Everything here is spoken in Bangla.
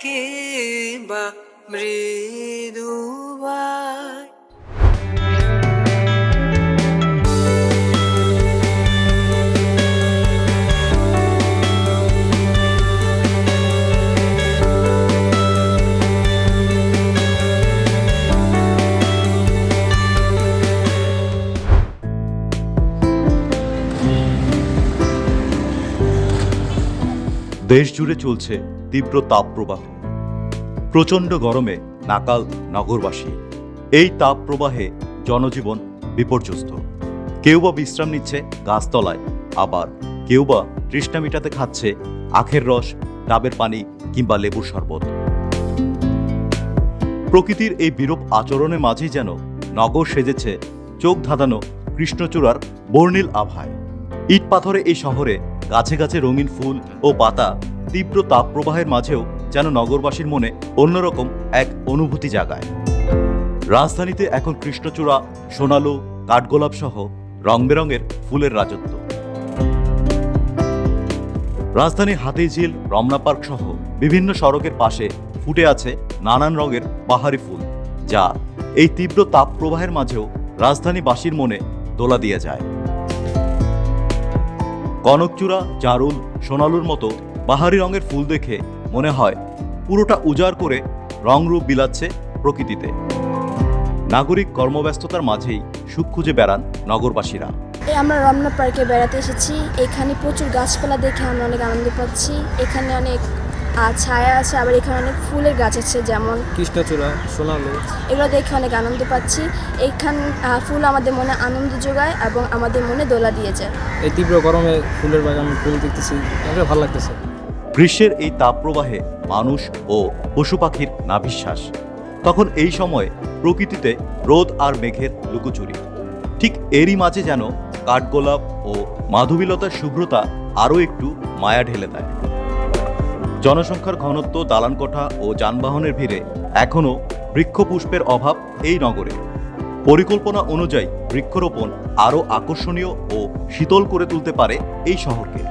কে বা মৃদু দেশ জুড়ে চলছে তীব্র তাপপ্রবাহ। প্রচণ্ড গরমে নাকাল নগরবাসী। এই তাপপ্রবাহে জনজীবন বিপর্যস্ত। কেউ বা বিশ্রাম নিচ্ছে গাছতলায়, আবার কেউ বা তৃষ্ণা মিটাতে খাচ্ছে আখের রস, ডাবের পানি কিংবা লেবুর শরবত। প্রকৃতির এই বিরূপ আচরণের মাঝেই যেন নগর সেজেছে চোখ ধাঁধানো কৃষ্ণচূড়ার বর্ণিল আভায়। ইট পাথরে এই শহরে গাছে গাছে রঙিন ফুল ও পাতা তীব্র তাপপ্রবাহের মাঝেও যেন নগরবাসীর মনে অন্যরকম এক অনুভূতি জাগায়। রাজধানীতে এখন কৃষ্ণচূড়া, সোনালু, কাঠগোলাপ সহ রং বেরঙের ফুলের রাজত্ব। রাজধানীর হাতিঝিল, রমনা পার্ক সহ বিভিন্ন সড়কের পাশে ফুটে আছে নানান রঙের বাহারি ফুল, যা এই তীব্র তাপ প্রবাহের মাঝেও রাজধানীবাসীর মনে দোলা দিয়ে যায়। কনকচূড়া, জারুল, সোনালুর মতো বাহারি রঙের ফুল দেখে মনে হয় পুরোটা উজাড় করে রংরূপ বিলাচ্ছে প্রকৃতিতে। নাগরিক কর্মব্যস্ততার মাঝেই সুখ খুঁজে বেড়ান নগরবাসীরা। এই আমরা রমনা পার্কে বেড়াতে এসেছি। এখানে প্রচুর গাছপালা দেখে আমরা অনেক আনন্দ পাচ্ছি। এখানে অনেক ছায়া আছে আবার এখানে অনেক ফুলের গাছ আছে যেমন কৃষ্ণচূড়া সোনালু। এগুলো দেখে অনেক আনন্দ পাচ্ছি। এইখান ফুল আমাদের মনে আনন্দ যোগায় এবং আমাদের মনে দোলা দিয়ে যায়। এই তীব্র গরমে ফুলের বাগান ফুল দেখতেছি। ভালো লাগতেছে। গ্রীষ্মের এই তাপপ্রবাহে মানুষ ও পশু পাখির নাভিশ্বাস। তখন এই সময় প্রকৃতিতে রোদ আর মেঘের লুকোচুরি। ঠিক এরই মাঝে যেন কাঠগোলাপ ও মাধবীলতার শুভ্রতা আরও একটু মায়া ঢেলে দেয়। জনসংখ্যার ঘনত্ব, দালানকোঠা ও যানবাহনের ভিড়ে এখনও বৃক্ষপুষ্পের অভাব এই নগরে। পরিকল্পনা অনুযায়ী বৃক্ষরোপণ আরও আকর্ষণীয় ও শীতল করে তুলতে পারে এই শহরকে।